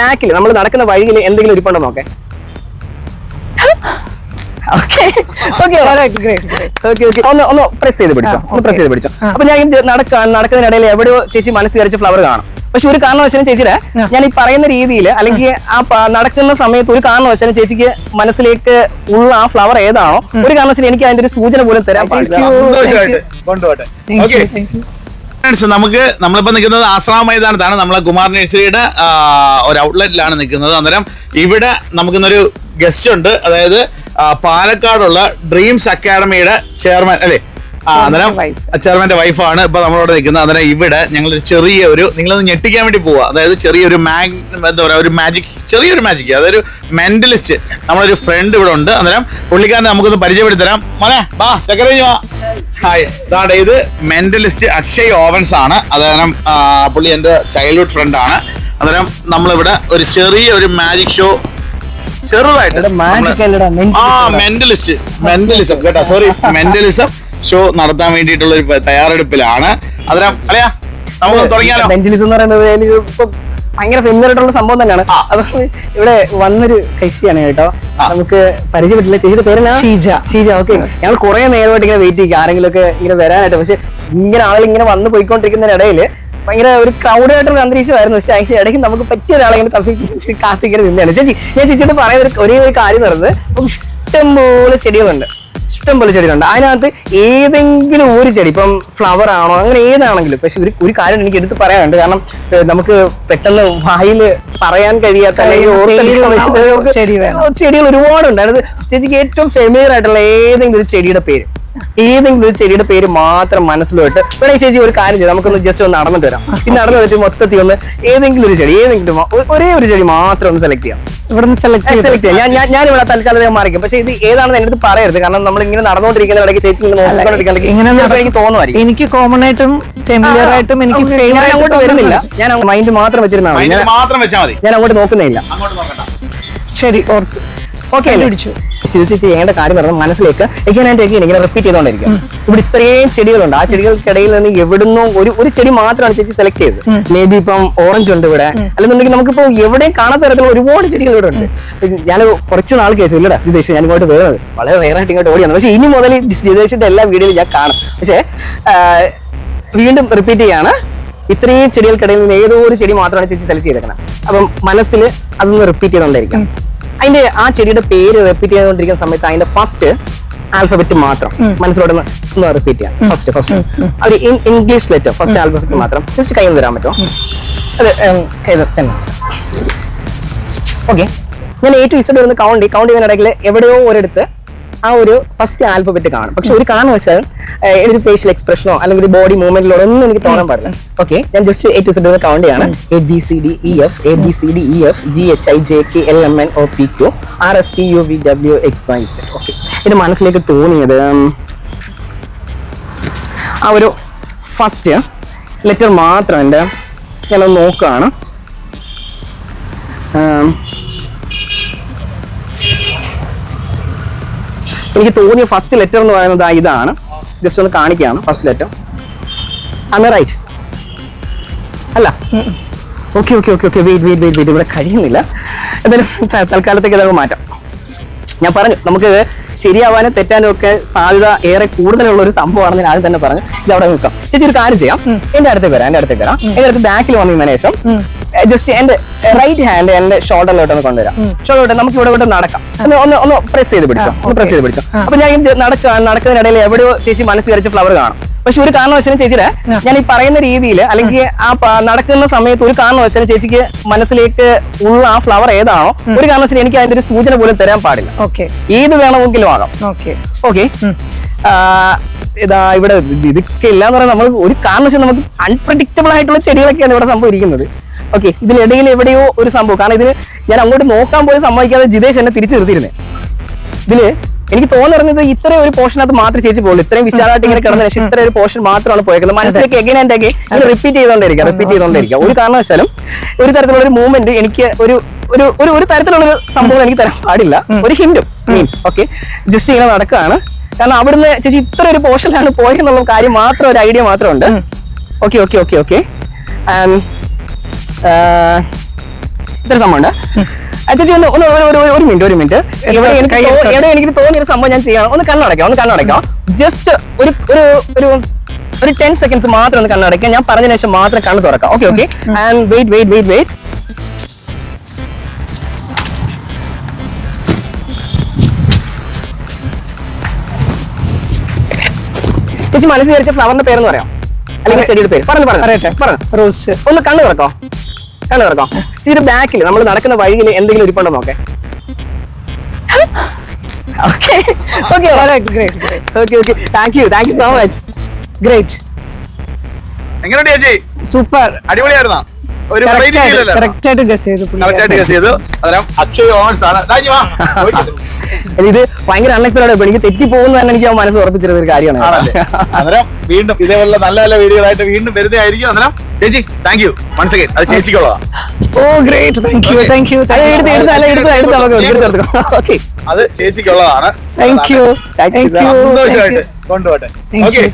ബാക്കിൽ നമ്മൾ നടക്കുന്ന വഴിയിൽ എന്തെങ്കിലും ഇരിപ്പുണ്ടോ നോക്കേ ഒന്ന് ഒന്ന് പ്രസ് ചെയ്ത് പിടിച്ചോ. ഒന്ന് പ്രസ് ചെയ്ത് പിടിച്ചോ. അപ്പൊ ഞാൻ നടക്കാൻ നടക്കുന്നതിനിടയിൽ എവിടെയോ ചേച്ചി മനസ്സ് വിചാരിച്ച ഫ്ലവർ കാണും. പക്ഷെ ഒരു കാരണവശാലും ചേച്ചിയുടെ ഞാൻ ഈ പറയുന്ന രീതിയിൽ അല്ലെങ്കിൽ ആ. നടക്കുന്ന സമയത്ത് ഒരു കാരണവശാലും ചേച്ചിക്ക് മനസ്സിലേക്ക് ഉള്ള ആ ഫ്ലവർ ഏതാണോ ഒരു കാരണവശാലും എനിക്ക് അതിന്റെ ഒരു സൂചന പോലും തരാൻ പാടില്ല. ഫ്രണ്ട്സ് നമുക്ക് നമ്മളിപ്പോൾ നിൽക്കുന്നത് ആശ്രമ മൈതാനത്താണ്. നമ്മളെ കുമാർ നഴ്സറിയുടെ ഒരു ഔട്ട്ലെറ്റിലാണ് നിൽക്കുന്നത്. അന്നേരം ഇവിടെ നമുക്കിന്നൊരു ഗസ്റ്റ് ഉണ്ട്. അതായത് പാലക്കാടുള്ള ഡ്രീംസ് അക്കാഡമിയുടെ ചെയർമാൻ അല്ലേ അന്നേരം ചെയർമാന്റെ വൈഫാണ് ഇപ്പൊ നമ്മളോട് നിൽക്കുന്നത്. അന്നേരം ഇവിടെ ഞങ്ങൾ ഒരു ചെറിയ ഒരു നിങ്ങളൊന്ന് ഞെട്ടിക്കാൻ വേണ്ടി പോവാ. അതായത് ചെറിയൊരു മാഗ് എന്താ പറയാ ഒരു മാജിക് ചെറിയൊരു മാജിക് അതൊരു മെന്റലിസ്റ്റ് നമ്മളൊരു ഫ്രണ്ട് ഇവിടെ ഉണ്ട്. അന്നേരം പുള്ളിക്കാരനെ നമുക്കൊന്ന് പരിചയപ്പെടുത്തി തരാം മോനെ വാ ചക്കരഞ്ഞു വാ. ഹായ് ഇതാണ് ഇത് മെന്റലിസ്റ്റ് അക്ഷയ് ഓവൻസ് ആണ്. അതായത് പുള്ളി എന്റെ ചൈൽഡ്ഹുഡ് ഫ്രണ്ട് ആണ്. അന്നേരം നമ്മളിവിടെ ഒരു ചെറിയ ഒരു മാജിക് ഷോ ചെറുതായിട്ട് മാജിക് അല്ലടാ ആ മെന്റലിസ്റ്റ് മെന്റലിസം കേട്ടോ സോറി മെന്റലിസം ഷോ നടത്താൻ വേണ്ടിയിട്ടുള്ള ഒരു തയ്യാറെടുപ്പിലാണ്. അതിനാ അല്ലയാ നമുക്ക് തുടങ്ങിയാലോ? മെന്റലിസം എന്ന് പറയുന്നത് ഭയങ്കര ഫെമിലർ ആയിട്ടുള്ള സംഭവം തന്നെയാണ്. ആ. അപ്പൊ ഇവിടെ വന്നൊരു കക്ഷിയാണ് കേട്ടോ. നമുക്ക് പരിചയപ്പെട്ടില്ല. ചേച്ചിയുടെ പേരെന്നാ? ഷീജ. ഷീജ ഓക്കെ ഞങ്ങൾ കുറെ നേരമായിട്ട് ഇങ്ങനെ വെയിറ്റ് ചെയ്യും. ആരെങ്കിലും ഒക്കെ ഇങ്ങനെ വരാനായിട്ട്. പക്ഷെ ഇങ്ങനെ ആളുകൾ ഇങ്ങനെ വന്ന് പോയിക്കൊണ്ടിരിക്കുന്നതിനിടയിൽ ഭയങ്കര ഒരു ക്രൗഡ് ആയിട്ടൊരു അന്തരീക്ഷമായിരുന്നു പക്ഷെ അതിന്റെ ഇടയ്ക്ക് നമുക്ക് പറ്റിയ ഒരാളെ ഇങ്ങനെ തപ്പി കാത്തിങ്ങനെ നിന്നാണ് ചേച്ചി ഞാൻ ചേച്ചിയോട് പറയുന്ന ഒരു- ഒരേ ഒരു കാര്യം നടന്നത് ഇപ്പം ഇഷ്ടംപോലെ ചെടികളുണ്ട്. ഇഷ്ടംപോലെ ചെടികളുണ്ട്. അതിനകത്ത് ഏതെങ്കിലും ഒരു ചെടി ഇപ്പം ഫ്ലവർ ആണോ അങ്ങനെ ഏതാണെങ്കിലും പക്ഷെ ഒരു ഒരു കാര്യം എനിക്ക് എടുത്ത് പറയാനുണ്ട്. കാരണം നമുക്ക് പെട്ടെന്ന് വായിൽ പറയാൻ കഴിയാത്ത നമുക്ക് ചെടികൾ ഒരുപാടുണ്ട്. അതായത് ചേച്ചിക്ക് ഏറ്റവും ഫെമിലിയർ ആയിട്ടുള്ള ഏതെങ്കിലും ഒരു ചെടിയുടെ പേര്. ഏതെങ്കിലും ഒരു ചെടിയുടെ പേര് മാത്രം മനസ്സിലോട്ട് വേണേ ചേച്ചി ഒരു കാര്യം ചെയ്യാം നമുക്കൊന്ന് ജസ്റ്റ് ഒന്ന് നടന്നിട്ട് വരാം ഈ നടന്നു വെച്ച് മൊത്തത്തിൽ ഒന്ന് ഏതെങ്കിലും ഒരു ചെടി ഏതെങ്കിലും ഒരേ ഒരു ചെടി മാത്രം ഒന്ന് സെലക്ട് ചെയ്യാം. ഇവിടുന്ന് സെലക്ട് ചെയ്ത് സെലക്ട് ചെയ്യാം. ഞാൻ- ഞാൻ ഞാൻ ഇവിടെ തൽക്കാലം മാറിക്കും പക്ഷെ ഇത് ഏതാണെന്ന് അടുത്ത് പറയരുത്. കാരണം നമ്മൾ ഇങ്ങനെ നടന്നുകൊണ്ടിരിക്കുന്ന ഇടയ്ക്ക് ചേച്ചി ഇങ്ങനെ ഇങ്ങനെ എനിക്ക് തോന്നുമായിരിക്കും. എനിക്ക് കോമൺ ആയിട്ടും ഫെമിലിയർ ആയിട്ടും എനിക്ക് ഞാൻ അങ്ങോട്ട് വരുന്നില്ല. ഞാൻ മൈൻഡ് മാത്രം വെച്ചിരുന്നാൽ മതി. ഞാൻ- അങ്ങോട്ട് നോക്കുന്നില്ല അങ്ങോട്ട് ശരി ഓർത്ത്. ഓക്കെ. ശിവചി ചെയ്യേണ്ട കാര്യം പറഞ്ഞാൽ മനസ്സിലേക്ക് ആൻഡ് ഇങ്ങനെ റിപ്പീറ്റ് ചെയ്തോണ്ടിരിക്കും ഇവിടെ ഇത്രയും ചെടികളുണ്ട്. ആ ചെടികൾക്കിടയിൽ നിന്ന് എവിടുന്നോ ഒരു ഒരു ചെടി മാത്രമാണ് ചേച്ചി സെലക്ട് ചെയ്തത്. മേ ബി ഇപ്പം ഓറഞ്ച് ഉണ്ട് ഇവിടെ. അല്ലെന്നുണ്ടെങ്കിൽ നമുക്കിപ്പോ എവിടെയും കാണാത്ത തരത്തിലുള്ള ഒരുപാട് ചെടികൾ ഇവിടെ ഉണ്ട്. ഞാൻ കുറച്ച് നാൾ കേസ് ഇല്ലടാ ജിതേഷ് ഞാൻ ഇങ്ങോട്ട് വരുന്നത്. വളരെ ആയിട്ട് ഇങ്ങോട്ട് ഓടിയാണ് പക്ഷെ ഇനി മുതൽ ജിതേഷിന്റെ എല്ലാ വീഡിയോയിലും ഞാൻ കാണും. പക്ഷേ വീണ്ടും റിപ്പീറ്റ് ചെയ്യാണ്. ഇത്രയും ചെടികൾക്കിടയിൽ നിന്ന് ഏതോ ഒരു ചെടി മാത്രമാണ് ചേച്ചി സെലക്ട് ചെയ്തേക്കുന്നത്. അപ്പം മനസ്സിൽ അതൊന്ന് റിപ്പീറ്റ് ചെയ്തുകൊണ്ടിരിക്കാം അതിന്റെ ആ ചെടിയുടെ പേര് റിപ്പീറ്റ് ചെയ്തുകൊണ്ടിരിക്കുന്ന സമയത്ത് അതിന്റെ ഫസ്റ്റ് ആൽഫബറ്റ് മാത്രം ഒന്ന് റിപ്പീറ്റ് ചെയ്യാം. First first in English letter first alphabet മാത്രം. ജസ്റ്റ് കയ്യിൽ തരാൻ പറ്റുമോ? അതെ ഓക്കെ ഞാൻ എ ടു ഇസഡ് വരുന്ന കൗണ്ട് കൗണ്ട് ചെയ്യുന്ന ഇടയ്ക്ക് എവിടെയോ ഒരിടത്ത് ആ ഒരു ഫസ്റ്റ് ആൽഫബറ്റ് കാണും. പക്ഷെ ഒരു കാരണവശാലും ഒരു ഫേഷ്യൽ എക്സ്പ്രഷനോ അല്ലെങ്കിൽ ഒരു ബോഡി മൂവ്മെന്റിലോ ഒന്നും എനിക്ക് തോന്നാൻ പാടില്ല. ഓക്കെ ഞാൻ just A to Z count ചെയ്യാണ്. A B C D E F A B C D E F G H I J K L M N O P Q R S T U V W X Y Z okay എന്റെ മനസ്സിലേക്ക് തോന്നിയത് ആ ഒരു first letter മാത്രം എന്റെ ഞാനൊന്ന് നോക്കുകയാണ്. എനിക്ക് തോന്നിയ ഫസ്റ്റ് ലെറ്റർ എന്ന് പറയുന്നത് ഇതാണ്. ജസ്റ്റ് ഒന്ന് കാണിക്കുകയാണ് ഫസ്റ്റ് ലെറ്റർ അമ്മ റൈറ്റ് അല്ല. Okay okay okay okay wait wait wait wait ഇവിടെ കഴിയുന്നില്ല. എന്തായാലും തൽക്കാലത്തേക്ക് ഇതൊക്കെ മാറ്റാം. ഞാൻ പറഞ്ഞു നമുക്ക് ശരിയാവാനും തെറ്റാനും ഒക്കെ സാധ്യത ഏറെ കൂടുതലുള്ള ഒരു സംഭവമാണെന്ന് ഞാൻ ആദ്യം തന്നെ പറഞ്ഞു. ഇത് അവിടെ നിൽക്കാം. ചേച്ചി ഒരു കാര്യം ചെയ്യാം. എന്റെ അടുത്തേക്ക് വരാം എന്റെ അടുത്തേക്ക് വരാം. എന്റെ അടുത്ത് ബാക്കിൽ വന്നതിന് ശേഷം ജസ്റ്റ് എന്റെ റൈറ്റ് ഹാൻഡ് എന്റെ ഷോൾഡറിലോട്ട് ഒന്ന് കൊണ്ടുവരാം. ഷോൾഡറിലോട്ട് നമുക്ക് ഇവിടെ ഇവിടെ നടക്കാം. ഒന്ന് ഒന്ന് ഒന്ന് പ്രസ് ചെയ്ത് പിടിച്ചോ. ഒന്ന് പ്രസ് ചെയ്ത് പിടിച്ചോ. അപ്പൊ ഞാൻ നടക്കുക നടക്കുന്നതിനിടയിൽ എവിടെയോ ചേച്ചി മനസ്സ് വരച്ച ഫ്ലവർ കാണും. പക്ഷെ ഒരു കാരണവശാലും ചേച്ചിയുടെ ഞാൻ ഈ പറയുന്ന രീതിയിൽ അല്ലെങ്കിൽ ആ. നടക്കുന്ന സമയത്ത് ഒരു കാരണവശാലും ചേച്ചിക്ക് മനസ്സിലേക്ക് ഉള്ള ആ ഫ്ലവർ ഏതാണോ ഒരു കാരണവശാലും എനിക്ക് അതിന്റെ ഒരു സൂചന പോലും തരാൻ പാടില്ല. ഓക്കെ. ഏത് വേണമെങ്കിലും ആകാം. ഓക്കെ. ഓക്കെ? ഇതാ ഇവിടെ ഇത് ഇതൊക്കെ ഇല്ലാന്ന് പറയാൻ നമ്മൾ ഒരു കാരണവശാലും നമുക്ക് അൺപ്രഡിക്റ്റബിൾ ആയിട്ടുള്ള ചെടികളൊക്കെയാണ് ഇവിടെ സംഭവിക്കുന്നത്. ഓക്കെ ഇതിനിടയിൽ എവിടെയോ ഒരു സംഭവം. കാരണം ഇതിന് ഞാൻ അങ്ങോട്ട് നോക്കാൻ പോയി സമ്മതിക്കാതെ ജിതേഷ് എന്നെ തിരിച്ചു നിർത്തിയിരുന്നേ. ഇതിൽ എനിക്ക് തോന്നുന്നത് ഇത്ര ഒരു പോർഷനകത്ത് മാത്രം ചേച്ചി പോകുള്ളൂ ഇത്രയും വിശാലമായിട്ട് ഇങ്ങനെ കിടന്ന ശേഷം ഇത്ര ഒരു പോർഷൻ മാത്രമാണ് പോയേക്കുന്നത്. മനസ്സിലേക്ക് അഗൈൻ ഇത് റിപ്പീറ്റ് ചെയ്തോണ്ടിരിക്കുക റിപ്പീറ്റ് ചെയ്തോണ്ടിരിക്കുക ഒരു കാരണവശാലും ഒരു തരത്തിലുള്ള ഒരു മൂവ്മെന്റ് എനിക്ക് ഒരു ഒരു ഒരു ഒരു തരത്തിലുള്ള ഒരു സംഭവം എനിക്ക് തരാൻ പാടില്ല. ഒരു ഹിൻഡും മീൻസ് ഓക്കെ ജസ്റ്റ് ഇങ്ങനെ നടക്കുകയാണ് കാരണം അവിടുന്ന് ചേച്ചി ഇത്ര ഒരു പോർഷനിലാണ് പോയെന്നുള്ള കാര്യം മാത്രം ഒരു ഐഡിയ മാത്രം മാത്രമുണ്ട് ഓക്കെ ഓക്കെ ഓക്കെ ഓക്കെ ഇത്ര സംഭവമുണ്ട്. ചേച്ചി ഒന്ന് ഒന്ന് ഒരു- ഒരു ഒരു മിനിറ്റ് ഒരു മിനിറ്റ്. എനിക്ക് തോന്നിയ എനിക്ക് തോന്നിയൊരു സംഭവം ഞാൻ ചെയ്യാം ഒന്ന് കണ്ണടയ്ക്കാം ഒന്ന് കണ്ണടയ്ക്കാം. ജസ്റ്റ് ഒരു ഒരു ഒരു ഒരു ടെൻ സെക്കൻഡ്സ് മാത്രം ഒന്ന് കണ്ണടയ്ക്കാം. ഞാൻ പറഞ്ഞതിന് ശേഷം മാത്രം കണ്ണ് തുറക്കാം. Okay okay and wait wait wait wait ചേച്ചി മനസ്സിൽ വിചാരിച്ച ഫ്ലവറിന്റെ പേരെന്ന് പറയാം. അല്ലെങ്കിൽ ചെടിയുടെ പേര്. പറഞ്ഞു. പറഞ്ഞു. റോസ് ഒന്ന് കണ്ണു തുറക്കോ? കണ്ണു നടക്കാം ഇച്ചിരി ബാക്കിൽ നമ്മൾ നടക്കുന്ന വഴിയിൽ എന്തെങ്കിലും ഇരിപ്പുണ്ടോ നോക്കേ okay okay okay okay thank you thank you so much great എങ്ങനെയുണ്ട് ചേച്ചി? സൂപ്പർ അടിപൊളിയായിരുന്നോ? ഒരു? കറക്റ്റ് ആയിട്ട് ഗസ് ചെയ്തു കറക്റ്റ് ആയിട്ട് ഗസ് ചെയ്തു. അന്നേരം അക്ഷയ് ഓൺസ് ആണ്. ഇത് ഭയങ്കര അൺഎക്സ്പെക്ടഡ് എനിക്ക് തെറ്റി പോകുന്ന തന്നെ എനിക്ക് മനസ്സ് ഉറപ്പിച്ചിരുന്ന ഒരു കാര്യമാണ് അന്നേരം വീണ്ടും ഇതേപോലുള്ള നല്ല നല്ല വീഡിയോകളായിട്ട് വീണ്ടും വരുന്നതായിരിക്കും. അന്നേരം ചേച്ചി താങ്ക് യു വൺസ് അഗൈൻ അത് ചേച്ചിക്കുള്ളതാ. ഓ great thank you. Thank you എടുത്ത് എടുത്ത് അല്ല എടുത്ത് എടുത്ത് നമുക്ക് എടുത്ത് ഓക്കെ അത് ചേച്ചിക്കുള്ളതാണ്. Thank you. താങ്ക് യു സന്തോഷമായിട്ട് കൊണ്ടുപോട്ടെ ഓക്കെ